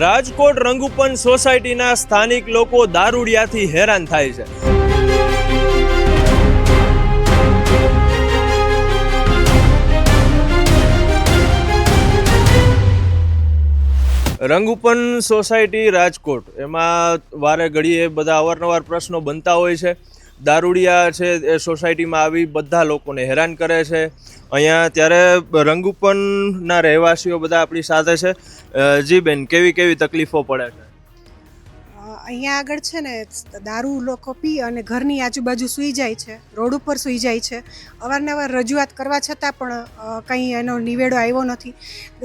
રાજકોટ રંગુપન સોસાયટીના સ્થાનિક લોકો દારૂડિયાથી હેરાન થાય છે. રંગુપન સોસાયટી રાજકોટ, એમાં વારે ઘડીએ બધા અવારનવાર પ્રશ્નો બનતા હોય છે. દારૂડિયા છે એ સોસાયટીમાં આવી બધા લોકોને હેરાન કરે છે. અહીંયા ત્યારે રંગુપનના રહેવાસીઓ બધા આપણી સાથે છે. જી બેન કેવી કેવી તકલીફો પડે છે? અહીંયા આગળ છે ને, દારૂ લોકો પી અને ઘરની આજુબાજુ સૂઈ જાય છે, રોડ ઉપર સૂઈ જાય છે. અવારનવાર રજૂઆત કરવા છતાં પણ કંઈ એનો નિવેડો આવ્યો નથી.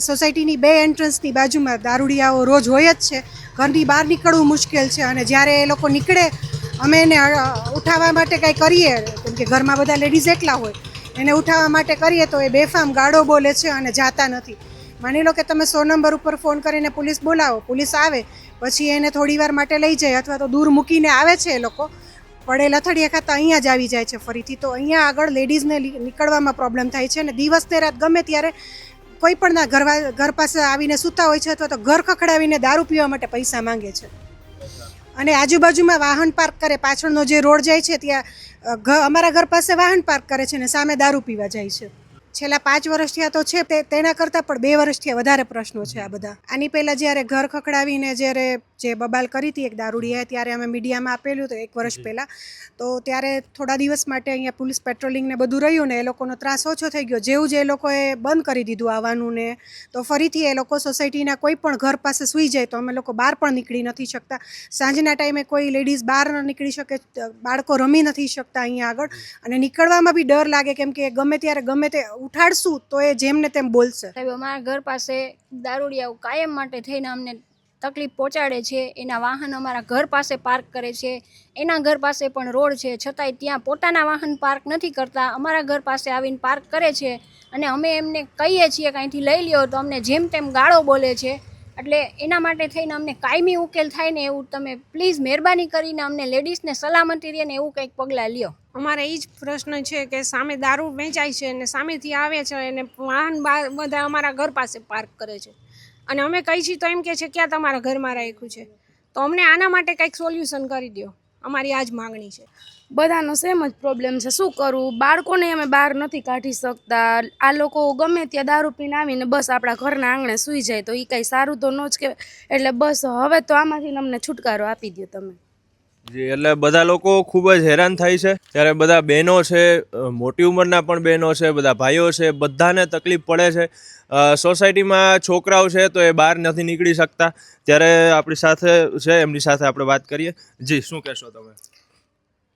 સોસાયટીની બે એન્ટ્રન્સની બાજુમાં દારૂડિયાઓ રોજ હોય જ છે. ઘરની બહાર નીકળવું મુશ્કેલ છે અને જ્યારે એ લોકો નીકળે, અમે એને ઉઠાવવા માટે કાંઈ કરીએ, કેમ કે ઘરમાં બધા લેડીઝ એકલા હોય, એને ઉઠાવવા માટે કરીએ તો એ બેફામ ગાળો બોલે છે અને જાતા નથી. માની લો કે તમે સો નંબર ઉપર ફોન કરીને પોલીસ બોલાવો, પોલીસ આવે, પછી એને થોડી વાર માટે લઈ જાય અથવા તો દૂર મૂકીને આવે છે એ લોકો. પડે લથડિયા ખાતા અહીંયા જ આવી જાય છે ફરીથી. તો અહીંયા આગળ લેડીઝને નીકળવામાં પ્રોબ્લેમ થાય છે અને દિવસ ને રાત ગમે ત્યારે કોઈ પણના ઘર ઘર પાસે આવીને સૂતા હોય છે અથવા તો ઘર ખખડાવીને દારૂ પીવા માટે પૈસા માંગે છે. અને આજુબાજુમાં વાહન પાર્ક કરે, પાછળનો જે રોડ જાય છે ત્યાં અમારા ઘર પાસે વાહન પાર્ક કરે છે અને સામે દારૂ પીવા જાય છે. છેલ્લા પાંચ વર્ષથી આ તો છે તે તેના કરતાં પણ બે વર્ષથી વધારે પ્રશ્નો છે આ બધા. આની પહેલાં જ્યારે ઘર ખખડાવીને જ્યારે જે બબાલ કરી હતી એક દારૂડીએ ત્યારે અમે મીડિયામાં આપેલું હતું એક વર્ષ પહેલાં. તો ત્યારે થોડા દિવસ માટે અહીંયા પોલીસ પેટ્રોલિંગને બધું રહ્યું ને એ લોકોનો ત્રાસ ઓછો થઈ ગયો. જેવું જ એ લોકોએ બંધ કરી દીધું આવવાનું ને તો ફરીથી એ લોકો સોસાયટીના કોઈ પણ ઘર પાસે સૂઈ જાય તો અમે લોકો બહાર પણ નીકળી નથી શકતા. સાંજના ટાઈમે કોઈ લેડીઝ બહાર ન નીકળી શકે બાળકો રમી નથી શકતા અહીંયા આગળ. અને નીકળવામાં બી ડર લાગે કેમ કે ગમે ત્યારે ગમે તે ઉઠાડશું તો એ જેમને તેમ બોલશે. સાહેબ, અમારા ઘર પાસે દારૂડિયાઓ કાયમ માટે થઈને અમને તકલીફ પહોંચાડે છે. એના વાહન અમારા ઘર પાસે પાર્ક કરે છે. એના ઘર પાસે પણ રોડ છે. છતાંય ત્યાં પોતાના વાહન પાર્ક નથી કરતા. અમારા ઘર પાસે આવીને પાર્ક કરે છે. અને અમે એમને કહીએ છીએ કાંઈથી લઈ લ્યો તો અમને જેમ તેમ ગાળો બોલે છે. એટલે એના માટે થઈને અમને કાયમી ઉકેલ થાય ને એવું તમે પ્લીઝ મહેરબાની કરીને અમને લેડીઝને સલામતી રહે ને એવું કંઈક પગલાં લ્યો. અમારે એ જ પ્રશ્ન છે કે સામે દારૂ વેચાય છે અને સામેથી આવે છે અને વાહન બધા અમારા ઘર પાસે પાર્ક કરે છે. અને અમે કહી છીએ તો એમ કે છે, ક્યાં તમારા ઘરમાં રાખ્યું છે? તો અમને આના માટે કંઈક સોલ્યુશન કરી દો અમારી આ જ માગણી છે. બધાનો સેમ જ પ્રોબ્લેમ છે. શું કરવું બાળકોને અમે બહાર નથી કાઢી શકતા. આ લોકો ગમે ત્યાં દારૂ પીને આવીને બસ આપણા ઘરના આંગણે સૂઈ જાય તો એ કાંઈ સારું તો ન જ કહેવાય. એટલે બસ હવે તો આમાંથી અમને છુટકારો આપી દો તમે. જી, એટલે બધા લોકો ખૂબ જ હેરાન થાય છે. ત્યારે બધા બહેનો છે મોટી ઉંમરના પણ બહેનો છે, બધા ભાઈઓ છે, બધાને તકલીફ પડે છે. સોસાયટીમાં છોકરાઓ છે તો એ બહાર નથી નીકળી શકતા. ત્યારે આપણી સાથે છે, એમની સાથે આપણે વાત કરીએ. જી, શું કહેશો તમે?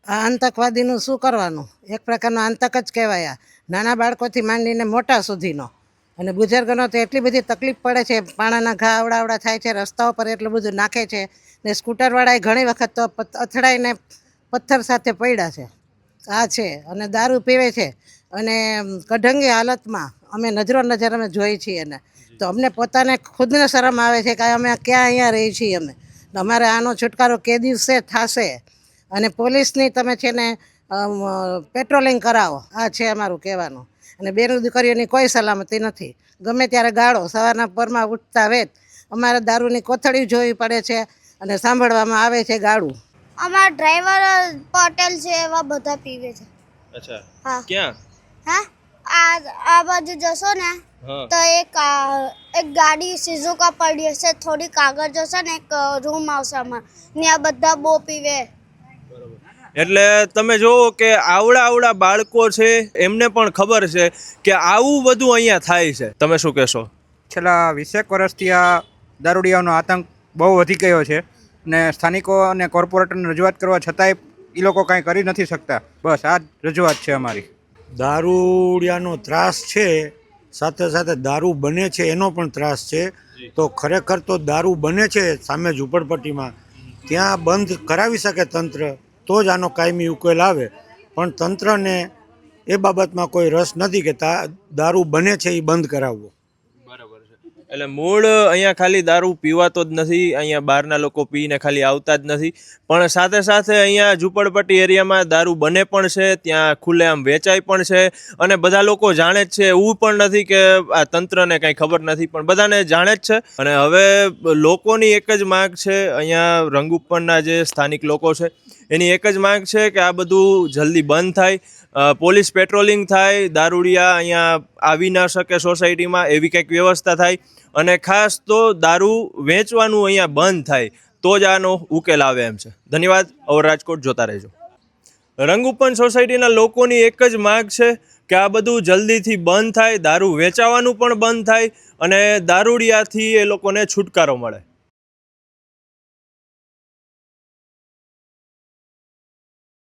આ આતંકવાદીનું શું કરવાનું? એક પ્રકારનો આતંક જ કહેવાય નાના બાળકોથી માંડીને મોટા સુધીનો. અને બુઝુર્ગનો તો એટલી બધી તકલીફ પડે છે, પાણાના ઘા આવડાવડા થાય છે, રસ્તાઓ પર એટલું બધું નાખે છે. ને સ્કૂટરવાળાએ ઘણી વખત તો અથડાઈને પથ્થર સાથે પડ્યા છે. આ છે અને દારૂ પીવે છે. અને કઢંગી હાલતમાં અમે નજરો નજર અમે જોઈ છીએ એને. તો અમને પોતાને ખુદને શરમ આવે છે કે અમે ક્યાં અહીંયા રહી છીએ અમે. અમારે આનો છુટકારો કે દિવસે થશે? અને પોલીસની તમે છે ને પેટ્રોલિંગ કરાવો. આ છે અમારું કહેવાનું. અને બેન દીકરીઓની કોઈ સલામતી નથી. ગમે ત્યારે ગાળો સવારના પરમાં ઉઠતા વેત અમારે દારૂની કોથળી જોવી પડે છે. અને સાંભળવામાં આવે છે ગાળું. અમારા ડ્રાઈવર પટેલ છે એવા બધા પીવે છે. અચ્છા. હા. ક્યાં? હા? આ આ બાજુ જશો ને તો એક એક ગાડી સિઝુકા પડી હશે થોડીક આગળ જશો ને એક રૂમ આવશે અમાર ત્યાં બધા બહુ પીવે. એટલે તમે જોવો કે આવડા આવડા બાળકો છે એમને પણ ખબર છે કે આવું બધું અહીંયા થાય છે. તમે શું કહેશો? છેલ્લા વીસેક વર્ષથી આ દારૂડિયાનો આતંક બહુ વધી ગયો છે. ને સ્થાનિકો અને કોર્પોરેટરને રજૂઆત કરવા છતાંય એ લોકો કાંઈ કરી નથી શકતા. બસ આ જ રજૂઆત છે અમારી. દારૂડિયાનો ત્રાસ છે સાથે સાથે દારૂ બને છે એનો પણ ત્રાસ છે. તો ખરેખર તો દારૂ બને છે સામે ઝૂંપડપટ્ટીમાં ત્યાં બંધ કરાવી શકે તંત્ર તો જ આનો કાયમી ઉકેલ આવે. પણ તંત્રને એ બાબતમાં કોઈ રસ નથી કે તા દારૂ બને છે એ બંધ કરાવવો. એટલે મૂળ અહીંયા ખાલી દારૂ પીવાતો જ નથી, અહીંયા બહારના લોકો પીને ખાલી આવતા જ નથી. પણ સાથે સાથે અહીંયા ઝૂંપડપટ્ટી એરિયામાં દારૂ બને પણ છે, ત્યાં ખુલ્લેઆમ વેચાય પણ છે અને બધા લોકો જાણે જ છે એવું પણ નથી કે આ તંત્રને કાંઈ ખબર નથી, પણ બધાને જાણે જ છે. અને હવે લોકોની એક જ માગ છે, અહીંયા રંગ ઉપરના જે સ્થાનિક લોકો છે એની એક જ માંગ છે કે આ બધું જલ્દી બંધ થાય. પોલીસ પેટ્રોલિંગ થાય, દારૂડિયા અહીંયા આવી ના શકે સોસાયટીમાં, એવી કંઈક વ્યવસ્થા થાય. અને ખાસ તો દારૂ વેચવાનું અહીંયા બંધ થાય. તો જ આનો ઉકેલ આવે એમ છે. ધન્યવાદ. અવર રાજકોટ જોતા રહેજો. રંગુપન સોસાયટીના લોકોની એક જ માંગ છે કે આ બધું જલ્દીથી બંધ થાય. દારૂ વેચાવાનું પણ બંધ થાય અને દારૂડિયાથી એ લોકોને છુટકારો મળે.